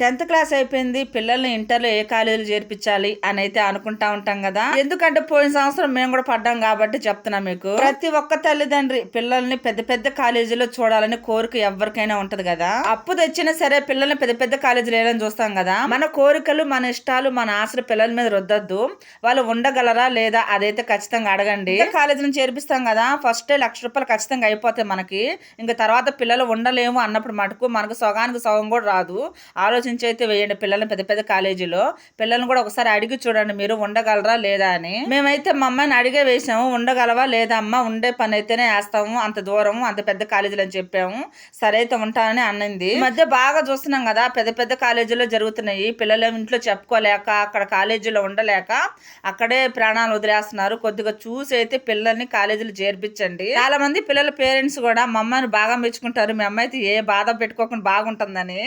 Tenth class అయిపోయింది పిల్లల్ని ఇంటర్లో ఏ కాలేజీలో చేర్పించాలి అని అయితే అనుకుంటా ఉంటాం కదా. ఎందుకంటే పోయిన సంవత్సరం మేము కూడా పడ్డాం కాబట్టి చెప్తున్నా మీకు. ప్రతి ఒక్క తల్లిదండ్రి పిల్లల్ని పెద్ద పెద్ద కాలేజీలో చూడాలని కోరిక ఎవరికైనా ఉంటది కదా. అప్పు తెచ్చినా సరే పిల్లల్ని పెద్ద పెద్ద కాలేజీలు వేయాలని చూస్తాం కదా. మన కోరికలు మన ఇష్టాలు మన ఆశలు పిల్లల మీద రుద్దద్దు. వాళ్ళు ఉండగలరా లేదా అదైతే ఖచ్చితంగా అడగండి. కాలేజీని చేర్పిస్తాం కదా. ఫస్ట్ లక్ష రూపాయలు ఖచ్చితంగా అయిపోతాయి మనకి. ఇంకా తర్వాత పిల్లలు ఉండలేము అన్నప్పుడు మటుకు మనకు సగానికి సగం కూడా రాదు. ఆలోచన ఆలోచించి అయితే వేయండి. పిల్లల్ని పెద్ద పెద్ద కాలేజీలో పిల్లల్ని కూడా ఒకసారి అడిగి చూడండి మీరు ఉండగలరా లేదా అని. మేమైతే మా అమ్మాయిని అడిగే వేసాము ఉండగలవా లేదా అమ్మ? ఉండే పని అయితేనే వేస్తాము. అంత దూరం అంత పెద్ద కాలేజీలో అని చెప్పాము. సరే అయితే ఉంటానని అన్నింది. ఈ మధ్య బాగా చూస్తున్నాం కదా పెద్ద పెద్ద కాలేజీలో జరుగుతున్నాయి. పిల్లలు ఇంట్లో చెప్పుకోలేక అక్కడ కాలేజీలో ఉండలేక అక్కడే ప్రాణాలు వదిలేస్తున్నారు. కొద్దిగా చూసి అయితే పిల్లల్ని కాలేజీలో చేర్పించండి. చాలా మంది పిల్లల పేరెంట్స్ కూడా మా అమ్మాయిని బాగా మెచ్చుకుంటారు. మీ అమ్మాయి అయితే ఏ బాధ పెట్టుకోకుండా బాగుంటుందని.